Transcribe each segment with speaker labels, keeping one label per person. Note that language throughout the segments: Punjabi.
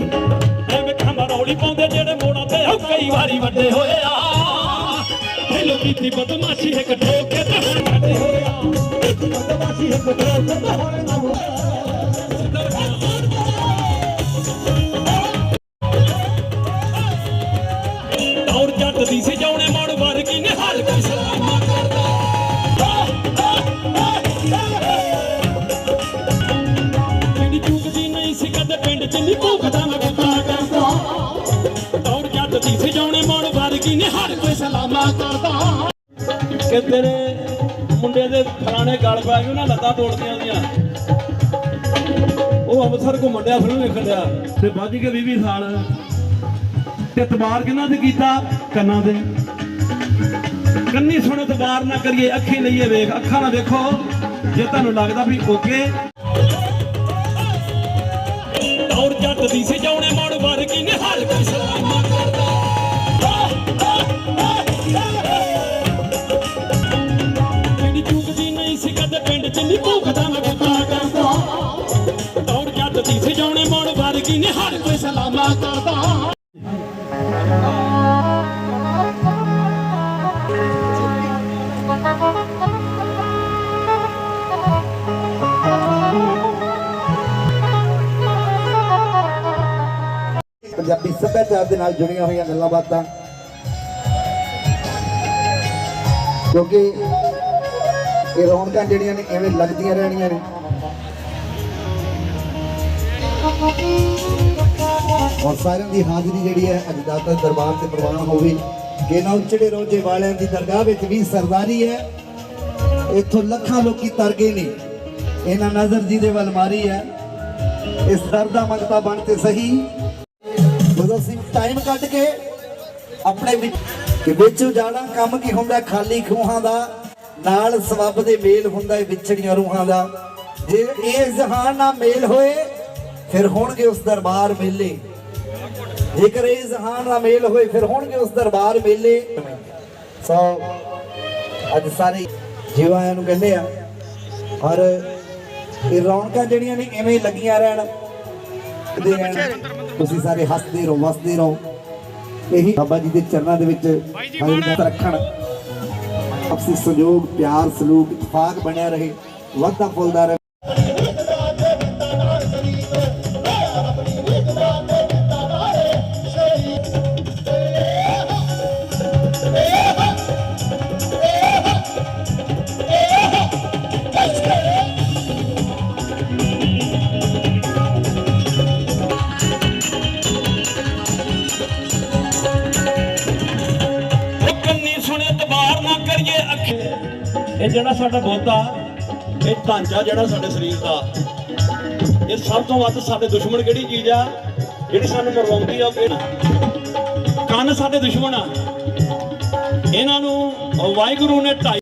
Speaker 1: ਐਵੇਂ ਖਾਮਾ ਰੌਲੀ ਪਾਉਂਦੇ ਜਿਹੜੇ ਮੋੜਾਂ ਤੇ ਉਹ ਕਈ ਵਾਰੀ ਵੱਡੇ ਹੋਏ ਆ। ਪਹਿਲੋਂ ਕੀਤੀ ਬਦਮਾਸ਼ੀ ਇੱਕ ਠੋਕ ਕੇ ਤੇ ਹੁਣ ਵੱਡੇ ਹੋਏ ਆ। ਬਦਮਾਸ਼ੀ ਇੱਕ ਠੋਕ ਕੇ ਤੇ ਹੁਣ ਨਾ ਦੌੜ ਦੀ ਸਜਾਉਣੇ ਕਿ ਤੇਰੇ ਮੁੰਡੇ ਦੇ ਫਲਾਣੇ ਗਲ ਪੈ ਗਏ ਉਹਨਾਂ ਲੱਤਾਂ ਤੋੜਦੀਆਂ ਉਹਦੀਆਂ। ਉਹ ਅਫਸਰ ਕੋ ਮੁੰਡਿਆ ਫਿਲਮ ਵੇਖਣ ਡਿਆ। ਤੇ ਵੱਜ ਕੇ 20 ਸਾਲ। ਤੇ ਤਬਾਰ ਕਿਹਨਾਂ ਤੇ ਕੀਤਾ? ਕੰਨਾਂ ਦੇ ਕੰਨੀ ਸੁਣੋ ਤਬਾਰ ਨਾ ਕਰੀਏ ਅੱਖੀ ਲਈਏ ਵੇਖ। ਅੱਖਾਂ ਨਾਲ ਵੇਖੋ ਜੇ ਤੁਹਾਨੂੰ ਲੱਗਦਾ ਵੀ ਓਕੇ। ਦੌੜ ਜੱਟ ਦੀ ਸਜਾਉਣੇ ਮੋੜ ਵਰਗੀ ਨੇ ਹਰ ਸਲਾਮਾ
Speaker 2: ਪੰਜਾਬੀ ਸੱਭਿਆਚਾਰ ਦੇ ਨਾਲ ਜੁੜੀਆਂ ਹੋਈਆਂ ਗੱਲਾਂ ਬਾਤਾਂ। ਕਿਉਂਕਿ ਇਹ ਰੌਣਕਾਂ ਜਿਹੜੀਆਂ ਨੇ, ਐਵੇਂ ਲੱਗਦੀਆਂ ਰਹਿਣੀਆਂ ਨੇ। ਔਰ ਸਾਰਿਆਂ ਦੀ ਹਾਜ਼ਰੀ ਜਿਹੜੀ ਹੈ ਅੱਜ ਦਾਤਾ ਦਰਬਾਰ ਤੇ ਪ੍ਰਵਾਨ ਹੋਵੇ। ਕਿ ਨਾ ਉਚੜੇ ਰੋਜੇ ਵਾਲਿਆਂ ਦੀ ਦਰਗਾਹ ਵਿੱਚ ਵੀ ਸਰਦਾਰੀ ਹੈ। ਇੱਥੋਂ ਲੱਖਾਂ ਲੋਕੀ ਤਰ ਗਏ ਨੇ। ਇਹਨਾਂ ਨਜ਼ਰ ਜੀ ਦੇ ਵੱਲ ਮਾਰੀ ਹੈ। ਇਸ ਦਰ ਦਾ ਮੰਗਤਾ ਬਣ ਤੇ ਸਹੀ। ਜਦੋਂ ਅਸੀਂ ਟਾਈਮ ਕੱਢ ਕੇ ਆਪਣੇ ਵਿੱਚ ਕਿ ਵਿੱਚ ਉਜਾੜਾ ਕੰਮ ਕੀ ਹੁੰਦਾ, ਖਾਲੀ ਖੂਹਾਂ ਦਾ, ਨਾਲ ਸਬੱਬ ਦੇ ਮੇਲ ਹੁੰਦਾ ਹੈ ਵਿਛੜੀਆਂ ਰੂਹਾਂ ਦਾ। ਜੇ ਇਹ ਜ਼ਹਾਨ ਨਾਲ ਮੇਲ ਹੋਏ, ਫਿਰ ਹੋਣਗੇ ਉਸ ਦਰਬਾਰ ਮੇਲੇ। ਜੇਕਰ ਇਹ ਜ਼ਹਾਨ ਨਾਲ ਮੇਲ ਹੋਏ ਫਿਰ ਹੋਣਗੇ ਉਸ ਦਰਬਾਰ ਮੇਲੇ। ਸੋ ਅੱਜ ਸਾਰੇ ਜੀਵਾਂ ਨੂੰ ਕਹਿੰਦੇ ਆ ਔਰ ਇਹ ਰੌਣਕਾਂ ਜਿਹੜੀਆਂ ਨੇ ਐਵੇਂ ਲੱਗੀਆਂ ਰਹਿਣ। ਦੇ ਰਹਿਣ। ਤੁਸੀਂ ਸਾਰੇ ਹੱਸਦੇ ਰਹੋ ਵਸਦੇ ਰਹੋ। ਇਹੀ ਬਾਬਾ ਜੀ ਦੇ ਚਰਨਾਂ ਦੇ ਵਿੱਚ ਹਾਜ਼ਰ ਰੱਖਣ। ਆਪਸੀ ਸਹਿਯੋਗ ਪਿਆਰ ਸਲੂਕ ਇਤਫਾਕ ਬਣਿਆ ਰਹੇ। ਵਾਧਾ ਫੁੱਲਦਾ ਰਹੇ।
Speaker 1: ਜਿਹੜਾ ਸਾਡਾ ਬੋਧਾ ਇਹ ਢਾਂਚਾ ਜਿਹੜਾ ਸਾਡੇ ਸਰੀਰ ਦਾ, ਇਹ ਸਭ ਤੋਂ ਵੱਧ ਸਾਡੇ ਦੁਸ਼ਮਣ ਕਿਹੜੀ ਚੀਜ਼ ਆ? ਜਿਹੜੀ ਸਾਨੂੰ ਮਰਵਾਉਂਦੀ ਆ ਉਹ ਕਿਹੜੀ? ਕੰਨ ਸਾਡੇ ਦੁਸ਼ਮਣ ਆ। ਇਹਨਾਂ ਨੂੰ ਵਾਹਿਗੁਰੂ ਨੇ ਢਾਈ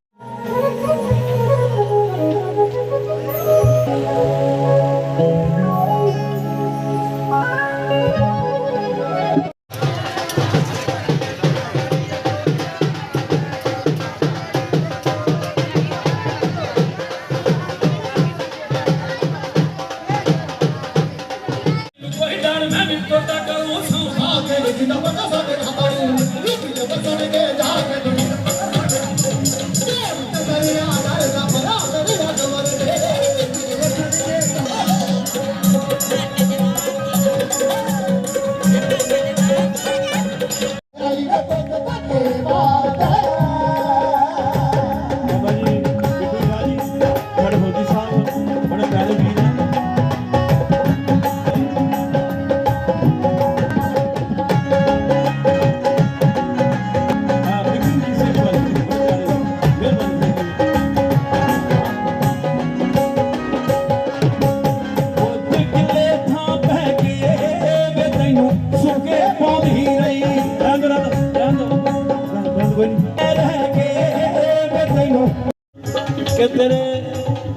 Speaker 1: ਕਿ ਤੇਰੇ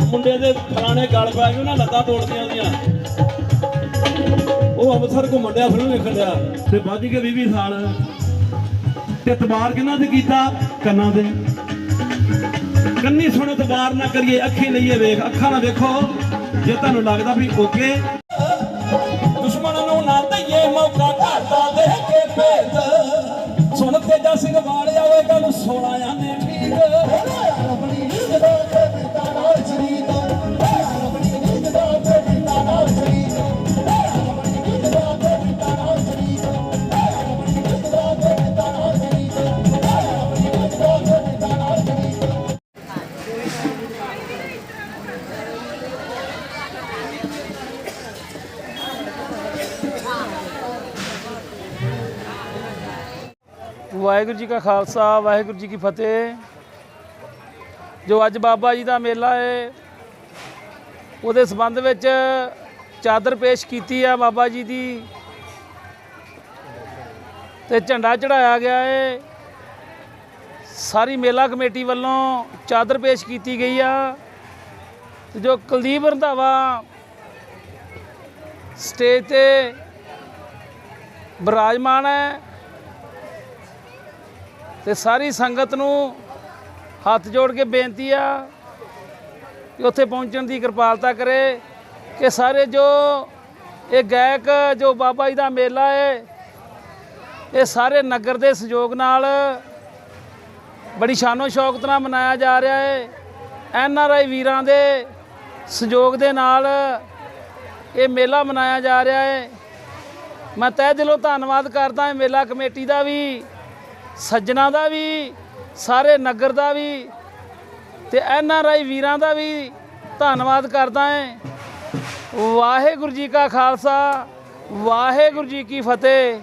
Speaker 1: ਮੁੰਡੇ ਦੇ ਫਲਾਣੇ ਗਲ ਪੈ ਗਏ ਉਹਨਾਂ ਲੱਤਾਂ ਤੋੜਦੀਆਂ ਉਹਦੀਆਂ। ਉਹ ਅਫਸਰ ਕੋ ਮੁੰਡਿਆ ਫਿਲਮ ਵੇਖਣ ਡਿਆ। ਤੇ ਵੱਜ ਕੇ 20 ਸਾਲ। ਤੇ ਤਬਾਰ ਕਿਹਨਾਂ ਤੇ ਕੀਤਾ? ਕੰਨਾਂ ਦੇ ਕੰਨੀ ਸੁਣੋ ਤਬਾਰ ਨਾ ਕਰੀਏ ਅੱਖੀ ਲਈਏ ਵੇਖ। ਅੱਖਾਂ ਨਾਲ ਵੇਖੋ ਜੇ ਤੁਹਾਨੂੰ ਲੱਗਦਾ ਵੀ ਓਕੇ। ਦੁਸ਼ਮਣ ਨੂੰ ਨਾ ਦਈਏ ਭੇਤ ਸੁਣ ਤੇਜਾ ਸਿੰਘ ਵਾਲਿਆ ਓਏ ਗੱਲ 16 ਆਨੇ।
Speaker 3: ਵਾਹਿਗੁਰੂ ਜੀ ਕਾ ਖਾਲਸਾ, ਵਾਹਿਗੁਰੂ ਜੀ ਕੀ ਫਤਿਹ। ਜੋ ਅੱਜ ਬਾਬਾ ਜੀ ਦਾ ਮੇਲਾ ਹੈ ਉਹਦੇ ਸੰਬੰਧ ਵਿੱਚ ਚਾਦਰ ਪੇਸ਼ ਕੀਤੀ ਆ ਬਾਬਾ ਜੀ ਦੀ। ਤੇ ਝੰਡਾ ਚੜਾਇਆ ਗਿਆ ਹੈ ਸਾਰੀ ਮੇਲਾ ਕਮੇਟੀ ਵੱਲੋਂ ਚਾਦਰ ਪੇਸ਼ ਕੀਤੀ ਗਈ ਆ। ਤੇ ਜੋ ਕੁਲਦੀਪ ਰੰਧਾਵਾ ਸਟੇਜ ਤੇ ਬਿਰਾਜਮਾਨ ਹੈ ਤੇ ਸਾਰੀ ਸੰਗਤ ਨੂੰ ਹੱਥ ਜੋੜ ਕੇ ਬੇਨਤੀ ਆ ਕਿ ਉੱਥੇ ਪਹੁੰਚਣ ਦੀ ਕਿਰਪਾਲਤਾ ਕਰੇ ਕਿ ਸਾਰੇ ਜੋ ਇਹ ਗਾਇਕ, ਜੋ ਬਾਬਾ ਜੀ ਦਾ ਮੇਲਾ ਹੈ ਇਹ ਸਾਰੇ ਨਗਰ ਦੇ ਸਹਿਯੋਗ ਨਾਲ ਬੜੀ ਸ਼ਾਨੋ ਸ਼ੌਕਤ ਨਾਲ ਮਨਾਇਆ ਜਾ ਰਿਹਾ ਹੈ ਐਨ ਆਰ ਆਈ ਵੀਰਾਂ ਦੇ ਸਹਿਯੋਗ ਦੇ ਨਾਲ ਇਹ ਮੇਲਾ ਮਨਾਇਆ ਜਾ ਰਿਹਾ ਹੈ ਮੈਂ ਤਹਿ ਦਿਲੋਂ ਧੰਨਵਾਦ ਕਰਦਾ ਹਾਂ ਮੇਲਾ ਕਮੇਟੀ ਦਾ ਵੀ। ਸੱਜਣਾ ਦਾ ਵੀ, ਸਾਰੇ ਨਗਰ ਦਾ ਵੀ ਤੇ ਐਨ ਆਰ ਆਈ ਵੀਰਾਂ ਦਾ ਵੀ ਧੰਨਵਾਦ ਕਰਦਾ ਹਾਂ ਵਾਹਿਗੁਰੂ ਜੀ ਕਾ ਖਾਲਸਾ, ਵਾਹਿਗੁਰੂ ਜੀ ਕੀ ਫਤਿਹ।